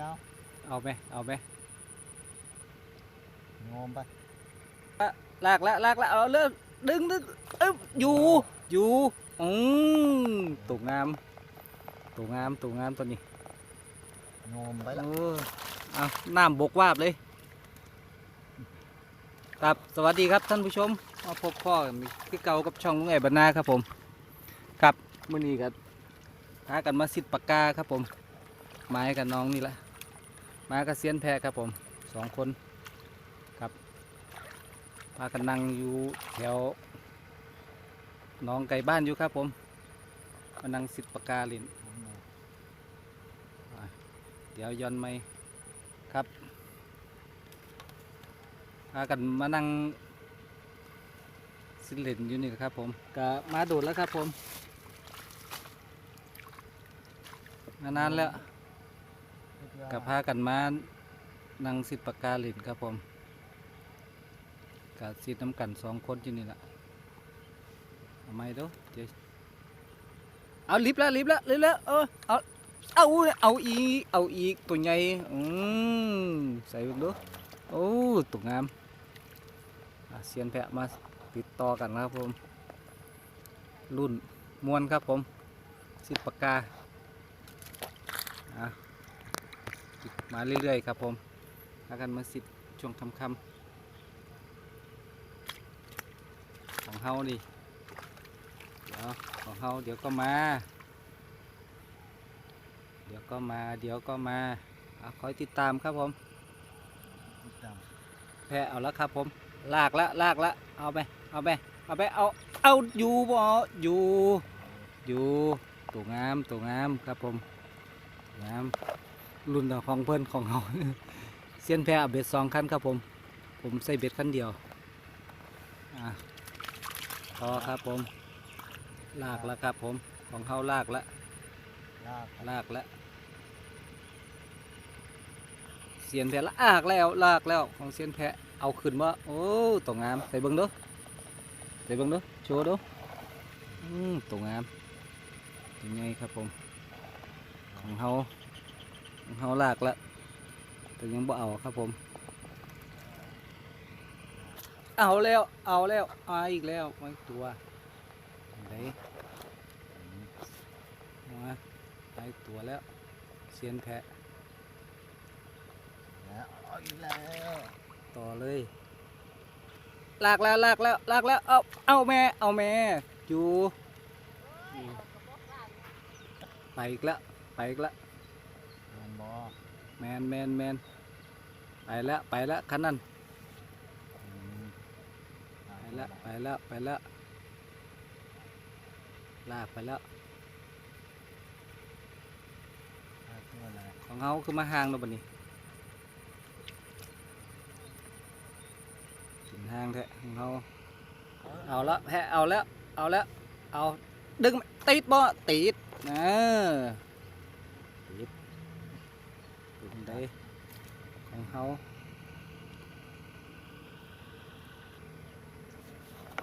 ยาวเอาไหมเอาไหมงมไปลากละลากละเอาเริ่มดึงดึงเอ้ยอยู่อยู่อืมตูงามตูงามตูงามตัวนี้งมไปละโอ้เอาน้ำบกวาบเลยครับสวัสดีครับท่านผู้ชมมาพบพ่อกันคือเก่ากับช่องลุงไอ้บรรณาครับผม ครับมื่อนี้ก็หากันมาสิทธิ์ปากกาครับผมไม้กับน้องนี่ละ มากับเซียนแพรครับผมสองคนครับพากันนั่งอยู่แถวน้องไก่บ้านอยู่ครับผมมานั่งสิทธิ์ปากาลินเดี๋ยวย้อนไหมครับพากันมานั่งสิเล่นอยู่นี่ครับผมก็มาโดดแล้วครับผมมานานแล้ว กับพากันมานั่งสิปากกาเล่นครับผมกับสิน้ำกันสองคนอยู่นี่แหละเอาไมดูเดี๋ยวเอาลิฟต์แล้วลิฟต์แล้วลิฟต์แล้วเออเอาเอาเอาอีเอาอีกตัวใหญ่อืมใส่บิ่งดูโอ้ตัวงามอะเซียนแพะมาติดต่อกันนะครับผมรุ่นมวนครับผมสิบปากกาอะ มาเรื่อยๆครับผมพากันมาสิบช่วงค่ำๆของเฮาดิเดี๋ยวของเฮาเดี๋ยวก็มา เดี๋ยวก็มาเดี๋ยวก็มาอคอยติดตามครับผมแพ้เอาแล้วครับผม ลากละลากละเอาไปเอาไปเอาไปเอาเอาอยู่บ่อยู่อยู่ตัวงามตัวงามครับผมงาม รุ่นของเพื่อนของเขาเซียนแพ้เอาเบ็ดสองคันครับผม ผมใส่เบ็ดคันเดียวอะพอครับผม ลากแล้วครับผม ของเขาลากละลากลากแล้วเสียนแพะลากแล้วลากแล้วของเสียนแพะเอาขึ้นว่าโอ้ตัวงามใส่เบิ้งดูใส่เบิ้งดูโชว์ดูอืมตัวงามยังไงครับผมของเฮาของ เฮาลากแล้วแต่ยังบ่เอาครับผม เอาแล้ว เอาแล้วเอาอีกแล้วไม่ตัวไหนมาไปตัวแล้วเสียนแพะแล้วเอาอีกแล้วต่อเลยลากแล้วลากแล้วลากแล้วเอาเอาแม่เอาแม่อยู่อยู่ไปอีกแล้วไปอีกแล้วมัน บอแมนแมนแมนไปแล้ว ไปแล้วคันนั้นอืมไปแล้วไปแล้วไปแล้วลากไปแล้วลากตัวอะไรของเขาคือมาห่างแล้วบัดนี้ถึงห่างแท้ของเขาเอาละแพะเอาแล้วเอาแล้วเอาดึงติดบ่ติดนะติด ติดของเขา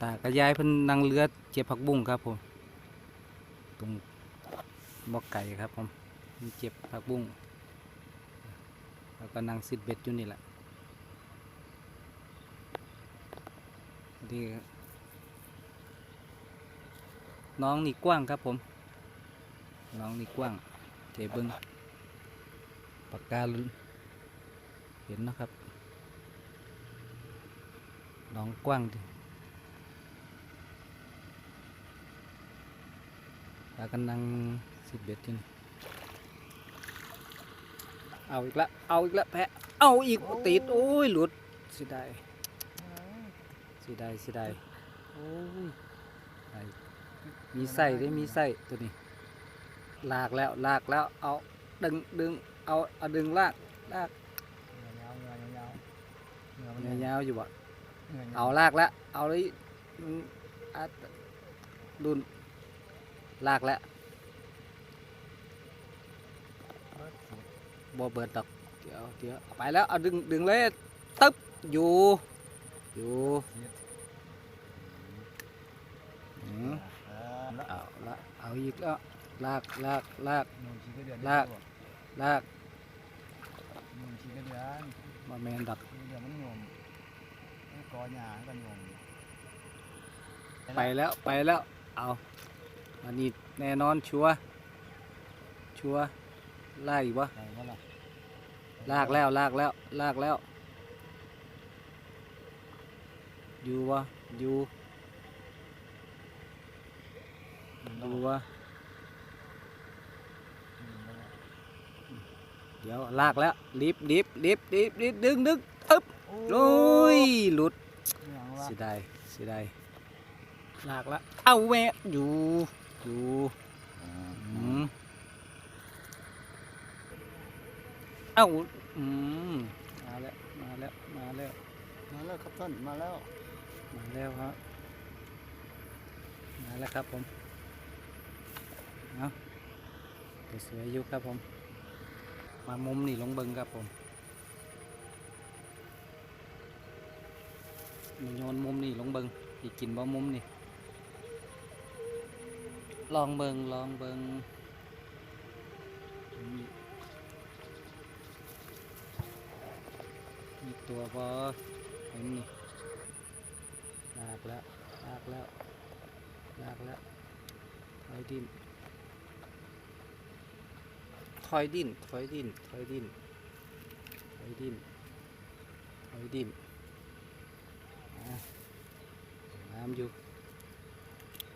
ตากระยายเพิ่นนั่งเรือเจ็บผักบุ้งครับผมตรงบ่อไก่ครับผมเจ็บผักบุ้งแล้วก็นั่งซิดเบ็ดอยู่นี่แหละนี่น้องนี่กว้างครับผม น้องนี่กว้างเทเบิง ปากกาเห็นนะครับน้องกว้างดิแล้วก็นั่งซิดเบ็ดอยู่นี่เอาอีกล้วเอาอีกล้วแพะเอาอีกติดโอ้ยหลุดสิได้สิได้สิได้โอ้ยได้มีไส้ได้มีไส้ตัวนี้ลากแล้วลากแล้วเอาดึงดึง เอาเอาดึงลากลากเงยาวเงยยาวเงยเงยยาวอยู่บ่เงยเอาลากแล้วเอาเลยอืมอัดดุนลากแล้วบ่เบิดดอกเดี๋ยวเดี๋ยวเอาไปแล้วเอาดึงดึงเลยตึ๊บอยู่อยู่อืมเออแล้วเอาละเอาอีกแล้วลากลากลากหนูชี้ก็เดือนลากลาก บ่แม่นดอกเดี๋ยวมันโยมไอ้กอหญ้าก็โยมไปแล้วไปแล้วเอาอันนี้แน่นอนชัวร์ชัวร์ลากอีกวะไปบ่ล่ะลากแล้วลากแล้วลากแล้วอยู่วะอยู่อืมอยู่วะเดี๋ยวลากแล้วรีบรีบรีบรีบรีบดึงดึงอึ๊บโอ้โอ้ยหลุดหยังวะเสียดายเสียดายลากแล้วเอาแวะอยู่อยู่อืมเอาอืมมาแล้วมาแล้วมาแล้วมาแล้วครับท่านมาแล้ว มาแล้วครับมาแล้วครับผมเอาสวยๆอยู่ครับผม มามุมนี่ลงเบิงครับผมมาโยนมุมนี่ลงเบิงอีกกินบ่มุมนี่ ลองเบิงลองเบิงมีมีตัวบ่เห็นนี่ลากแล้วลากแล้วลากแล้วถอยดิน ถอยดินถอยดินถอยดินถอยดินถอยดินอะน้ำอยู่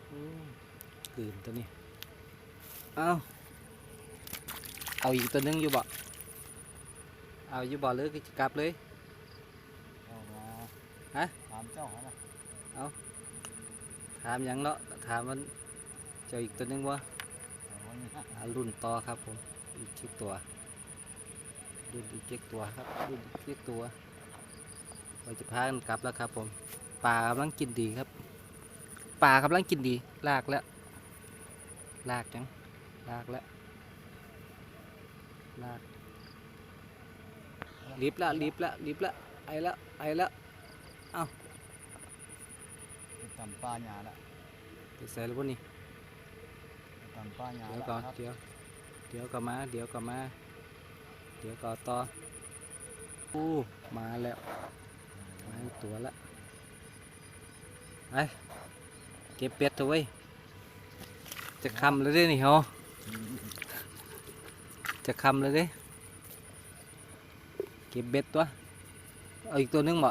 โอ้กืนตัวนี้ เอาเอาอีกตัวหนึงอยู่บ่ เอาอยู่บ่เลยก็จกลับเลยฮะถามเจ้าหาล่ะถามยังเนาะ ถามมันเจะอีกตัวหนึงวะเอาไว้นี่ฮะอ่ารุ่นต่อครับผม อีกเจ็ดตัวรุ่นอีกเจ็ดตัวครับรุ่นอีกเจ็ดตัวเราจะพากันกลับแล้วครับผมปลากำลังกินดีครับปลากำลังกินดีลากแล้วลากยังลากแล้วลากรีบละรีบละรีบละไอละไอละไปตำปลาหญ้าละไปใส่แล้วพวกนี้ไปตำปลาหญ้าเดี๋ยวละก่อนครับเดี๋ยว เดี๋ยวก็มา เดี๋ยวก็มา เดี๋ยวก็ต่ออู้มาแล้ว มาอีกตัวละไปเก็บเป็ดตัวไว้ยจะคำแล้วเด้นี่เหรอจะคำแล้วเด้เก็บเบ็ดตัว เอาอีกตัวหนึงบ่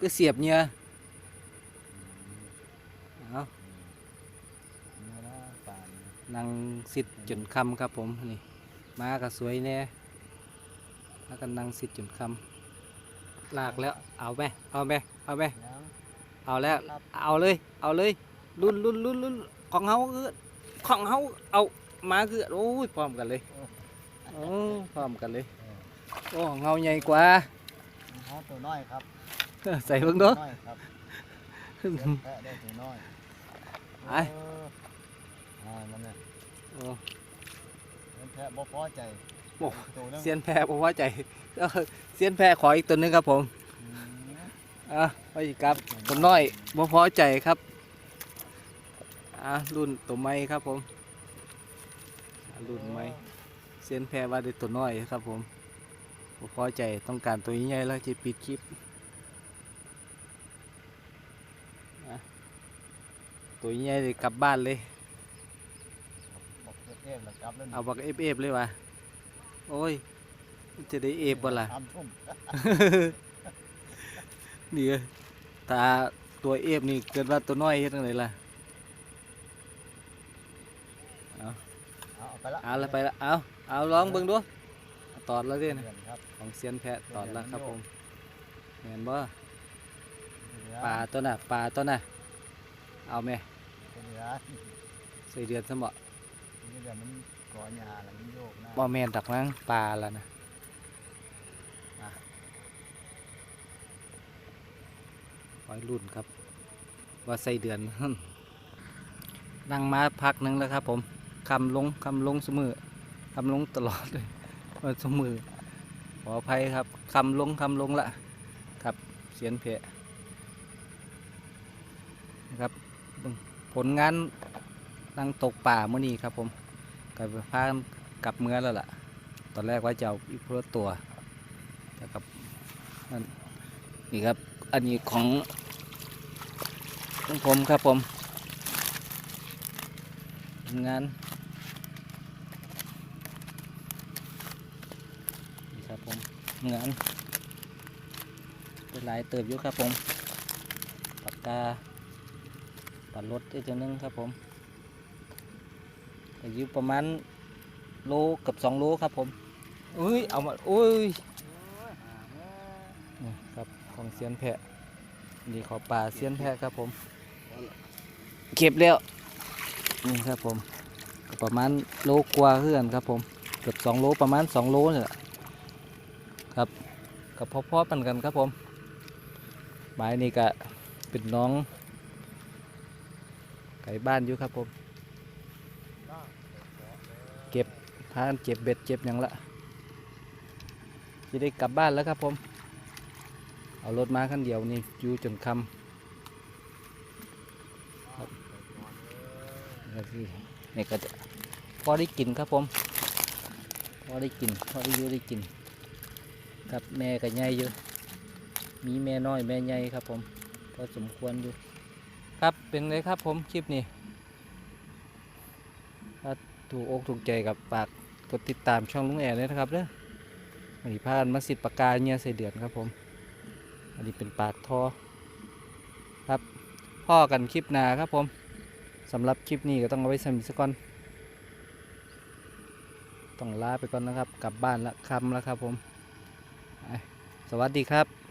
ก็เสียบเหงื่อเอา เนื้อละปลาเนี่ยนั่งสิทธิ์จนคำครับผมนี่มาก็สวยแน่แล้วก็นั่งสิทธิ์จนคำลากแล้วเอาไหมเอาไหมเอาไหมยังเอาแล้วครับเอาเลยเอาเลยรุ่นรุ่นรุ่นรุ่นของเฮาคือของเฮาเอามาคือโอ้ยพร้อมกันเลยโอ้พร้อมกันเลยเออโอ้ของเฮาใหญ่กว่าฮะตัวน้อยครับใส่เบิ่งเด้อตัวน้อยครับเลี้ยงแพะได้ตัวน้อยไปเอ ออ่ามันเนี่ยโอ้เลี้ยงแพะบ่พอใจโอ้ตัวนึงเสียนแพรผมว่าใจเออเสียนแพรขออีกตัวหนึงครับผมอืมอะไปอีกครับตัวน้อยบ่พอใจครับอะรุ่นตัวไม้ครับผมอะรุ่นไม้เสียนแพรว่าได้ตัวน้อยครับผมบ่พอใจต้องการตัวใหญ่ๆแล้วจะปิดคลิปอะตัวใหญ่เลยกลับบ้านเลยบอก เอฟเอฟแล้วกลับแล้วนี่เอาบักเอฟเอฟเลยวะโอ้ยมันจะได้เอฟบ่ล่ะสามทุ่มนี่ตาตัวเอฟนี่เกิดว่าตัวน้อยเฮ็ดจังไดล่ะเอาเอาไปละเอาละไปละเอาเอาลองเบิ่งดูเอาตอดแล้วเด้นะเดือนครับของเซียนแพะตอดแล้วครับผมแม่นบ่เหลือปลาตัวน่ะปลาตัวน่ะเอาแม่ เหลือ ใส่เดือนซะบ่เดี๋ยวมันก่อหญ้าแล้วมันโยกนะบ่แม่นดอกมั้งปลาแล้วนะอะไว้รุ่นครับ ว่าใส่เดือนนั่งมาพักหนึงแล้วครับ ผมคำลงคำลงเสมอคำลงตลอดเลยว่าเสมอขออภัยครับคำลงคำลงละครับเสียนเพะนะครับเบิ่งผลงานนั่งตกป่าเมื่อนี้ครับผม กับพากันกลับเมือแล้วล่ะ ตอนแรกว่าจะเอาอีกเพื่อตัวแต่กับอันนี่ครับ อันนี้ของของผมครับผมงานนี่ครับผมงานเป็นหลายเติบอยู่ครับผมปากกาปัดรถอีกตัวหนึงครับผม อายุประมาณโลกับสองโลครับผมอุ้ยเอามาอุ้ยนี่ครับของเซียนแพะนี่ขอป่าเซียนแพะครับผม เก็บแล้วนี่ครับผมก็ประมาณโลกว่าเพื่อนครับผมเกือบสองโลประมาณสองโลเนี่ยแหละครับกับพ่อๆปันกันครับผมหมายนี่ก็เป็นน้องไก่บ้านอยู่ครับผม เก็บ พากันเก็บเบ็ดเก็บหยังละจะได้กลับบ้านแล้วครับผม เอารถมาคันเดียวนี่อยู่จนคำแล้วที่นี่ก็จะพอได้กินครับผม พอได้กิน พอได้อยู่ได้กินครับแม่ก็ใหญ่อยู่ มีแม่น้อยแม่ใหญ่ครับผม พอสมควรอยู่ ครับเป็นไงครับผมคลิปนี้ถ้าถูกอกถูกใจกับฝาก กดติดตามช่องลุงแอร์ด้วยนะครับเด้อวันนี้พากันมาสิทธิ์ปากกาเนี่ยใส่เดือนครับผม อันนี้เป็นปากท่อครับพ่อกันคลิปหนาครับผมสำหรับคลิปนี้ก็ต้องเอาไว้สมิสก่อน ต้องลาไปก่อนนะครับ กลับบ้านละคำแล้วครับผม สวัสดีครับ